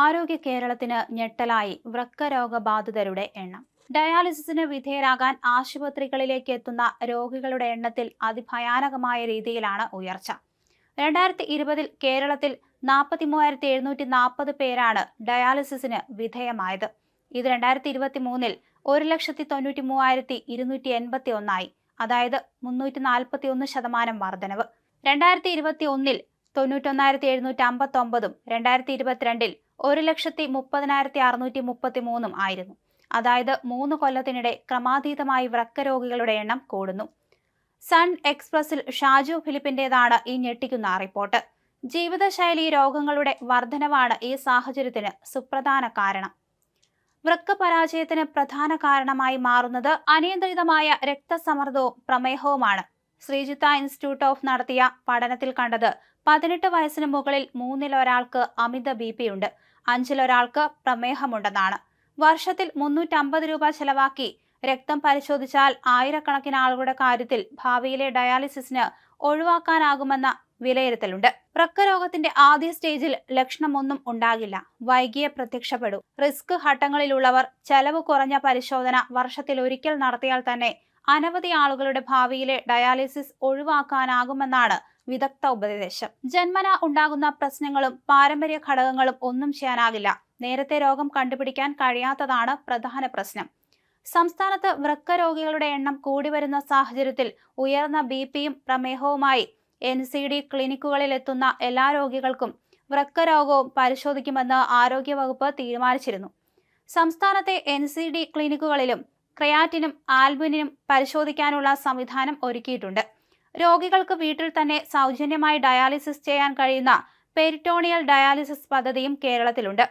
ആരോഗ്യ കേരളത്തിന് ഞെട്ടലായി വൃക്കരോഗബാധിതരുടെ എണ്ണം. ഡയാലിസിസിന് വിധേയരാകാൻ ആശുപത്രികളിലേക്ക് എത്തുന്ന രോഗികളുടെ എണ്ണത്തിൽ അതിഭയാനകമായ രീതിയിലാണ് ഉയർച്ച. രണ്ടായിരത്തി ഇരുപതിൽ കേരളത്തിൽ നാൽപ്പത്തി മൂവായിരത്തി എഴുന്നൂറ്റി നാൽപ്പത് പേരാണ് ഡയാലിസിസിന് വിധേയമായത്. ഇത് രണ്ടായിരത്തി ഇരുപത്തി മൂന്നിൽ ഒരു ലക്ഷത്തി തൊണ്ണൂറ്റി മൂവായിരത്തി ഇരുന്നൂറ്റി എൺപത്തി ഒന്നായി അതായത് മുന്നൂറ്റി നാൽപ്പത്തി ഒന്ന് ശതമാനം വർധനവ്. രണ്ടായിരത്തി ഇരുപത്തി ഒന്നിൽ തൊണ്ണൂറ്റൊന്നായിരത്തി എഴുന്നൂറ്റി അമ്പത്തി ഒമ്പതും രണ്ടായിരത്തി ഇരുപത്തിരണ്ടിൽ ഒരു ലക്ഷത്തി മുപ്പതിനായിരത്തി അറുന്നൂറ്റി മുപ്പത്തി മൂന്നും ആയിരുന്നു. അതായത് മൂന്ന് കൊല്ലത്തിനിടെ ക്രമാതീതമായി വൃക്കരോഗികളുടെ എണ്ണം കൂടുന്നു. സൺ എക്സ്പ്രസിൽ ഷാജു ഫിലിപ്പിന്റേതാണ് ഈ ഞെട്ടിക്കുന്ന റിപ്പോർട്ട്. ജീവിതശൈലി രോഗങ്ങളുടെ വർധനവാണ് ഈ സാഹചര്യത്തിന് സുപ്രധാന കാരണം. വൃക്ക പരാജയത്തിന് പ്രധാന കാരണമായി മാറുന്നത് അനിയന്ത്രിതമായ രക്തസമ്മർദ്ദവും പ്രമേഹവുമാണ്. ശ്രീജിത്ത ഇൻസ്റ്റിറ്റ്യൂട്ട് ഓഫ് നടത്തിയ പഠനത്തിൽ കണ്ടത് പതിനെട്ട് വയസ്സിന് മുകളിൽ മൂന്നിൽ ഒരാൾക്ക് അമിത ബി പി ഉണ്ട്. അഞ്ചിലൊരാൾക്ക് പ്രമേഹമുണ്ടെന്നാണ്. വർഷത്തിൽ മുന്നൂറ്റമ്പത് രൂപ ചെലവാക്കി രക്തം പരിശോധിച്ചാൽ ആയിരക്കണക്കിന് ആളുകളുടെ കാര്യത്തിൽ ഭാവിയിലെ ഡയാലിസിസിന് ഒഴിവാക്കാനാകുമെന്ന വിലയിരുത്തലുണ്ട്. വൃക്കരോഗത്തിന്റെ ആദ്യ സ്റ്റേജിൽ ലക്ഷണമൊന്നും ഉണ്ടാകില്ല. വൈകിയെ പ്രത്യക്ഷപ്പെടൂ. റിസ്ക് ഘട്ടങ്ങളിലുള്ളവർ ചെലവ് കുറഞ്ഞ പരിശോധന വർഷത്തിൽ ഒരിക്കൽ നടത്തിയാൽ തന്നെ അനവധി ആളുകളുടെ ഭാവിയിലെ ഡയാലിസിസ് ഒഴിവാക്കാനാകുമെന്നാണ് വിദഗ്ധ ഉപദേശം. ജന്മന ഉണ്ടാകുന്ന പ്രശ്നങ്ങളും പാരമ്പര്യ ഘടകങ്ങളും ഒന്നും ചെയ്യാനാകില്ല. നേരത്തെ രോഗം കണ്ടുപിടിക്കാൻ കഴിയാത്തതാണ് പ്രധാന പ്രശ്നം. സംസ്ഥാനത്ത് വൃക്ക രോഗികളുടെ എണ്ണം കൂടി വരുന്ന സാഹചര്യത്തിൽ ഉയർന്ന ബി പിയും പ്രമേഹവുമായി എൻ സി ഡി ക്ലിനിക്കുകളിലെത്തുന്ന എല്ലാ രോഗികൾക്കും വൃക്ക രോഗവും പരിശോധിക്കുമെന്ന് ആരോഗ്യവകുപ്പ് തീരുമാനിച്ചിരുന്നു. സംസ്ഥാനത്തെ എൻ സി ഡി ക്ലിനിക്കുകളിലും ക്രയാറ്റിനും ആൽബിനിനും പരിശോധിക്കാനുള്ള സംവിധാനം ഒരുക്കിയിട്ടുണ്ട്. രോഗികൾക്ക് വീട്ടിൽ തന്നെ സൗജന്യമായി ഡയാലിസിസ് ചെയ്യാൻ കഴിയുന്ന പെരിറ്റോണിയൽ ഡയാലിസിസ് പദ്ധതിയും കേരളത്തിലുണ്ട്.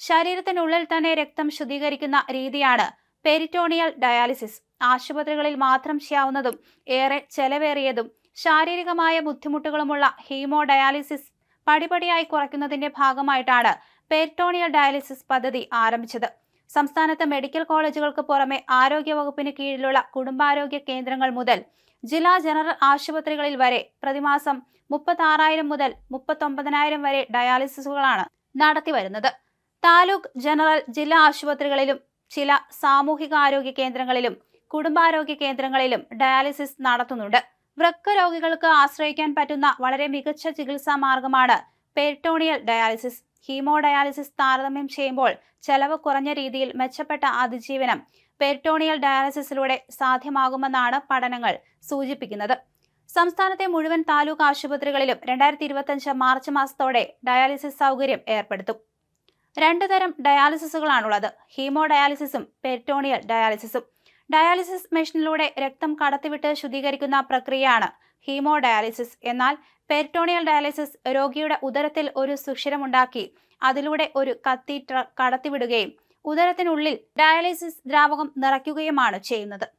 ശരീരത്തിനുള്ളിൽ തന്നെ രക്തം ശുദ്ധീകരിക്കുന്ന രീതിയാണ് പെരിറ്റോണിയൽ ഡയാലിസിസ്. ആശുപത്രികളിൽ മാത്രം ചെയ്യാവുന്നതും ഏറെ ചെലവേറിയതും ശാരീരികമായ ബുദ്ധിമുട്ടുകളുമുള്ള ഹീമോ ഡയാലിസിസ് പടിപടിയായി കുറയ്ക്കുന്നതിന്റെ ഭാഗമായിട്ടാണ് പെരിറ്റോണിയൽ ഡയാലിസിസ് പദ്ധതി ആരംഭിച്ചത്. സംസ്ഥാനത്തെ മെഡിക്കൽ കോളേജുകൾക്ക് പുറമെ ആരോഗ്യവകുപ്പിന് കീഴിലുള്ള കുടുംബാരോഗ്യ കേന്ദ്രങ്ങൾ മുതൽ ജില്ലാ ജനറൽ ആശുപത്രികളിൽ വരെ പ്രതിമാസം മുപ്പത്തി മുതൽ മുപ്പത്തൊമ്പതിനായിരം വരെ ഡയാലിസിസുകളാണ് നടത്തിവരുന്നത്. താലൂക്ക് ജനറൽ ജില്ലാ ആശുപത്രികളിലും ചില സാമൂഹികാരോഗ്യ കേന്ദ്രങ്ങളിലും കുടുംബാരോഗ്യ കേന്ദ്രങ്ങളിലും ഡയാലിസിസ് നടത്തുന്നുണ്ട്. വൃക്ക രോഗികൾക്ക് ആശ്രയിക്കാൻ പറ്റുന്ന വളരെ മികച്ച ചികിത്സാ മാർഗമാണ് പെരിട്ടോണിയൽ ഡയാലിസിസ്. ഹീമോ ഡയാലിസിസ് താരതമ്യം ചെയ്യുമ്പോൾ ചെലവ് കുറഞ്ഞ രീതിയിൽ മെച്ചപ്പെട്ട അതിജീവനം പെരിറ്റോണിയൽ ഡയാലിസിസിലൂടെ സാധ്യമാകുമെന്നാണ് പഠനങ്ങൾ സൂചിപ്പിക്കുന്നത്. സംസ്ഥാനത്തെ മുഴുവൻ താലൂക്ക് ആശുപത്രികളിലും രണ്ടായിരത്തി ഇരുപത്തഞ്ച് മാർച്ച് മാസത്തോടെ ഡയാലിസിസ് സൗകര്യം ഏർപ്പെടുത്തും. രണ്ടു തരം ഡയാലിസിസുകളാണുള്ളത്. ഹീമോ ഡയാലിസിസും പെരിറ്റോണിയൽ ഡയാലിസിസും. ഡയാലിസിസ് മെഷീനിലൂടെ രക്തം കടത്തിവിട്ട് ശുദ്ധീകരിക്കുന്ന പ്രക്രിയയാണ് ഹീമോ ഡയാലിസിസ് എന്നാൽ പെരിറ്റോണിയൽ ഡയാലിസിസ് രോഗിയുടെ ഉദരത്തിൽ ഒരു സുഷിരമുണ്ടാക്കി അതിലൂടെ ഒരു കത്തീറ്റർ കടത്തിവിടുകയും ഉദരത്തിനുള്ളിൽ ഡയാലിസിസ് ദ്രാവകം നിറയ്ക്കുകയുമാണ് ചെയ്യുന്നത്.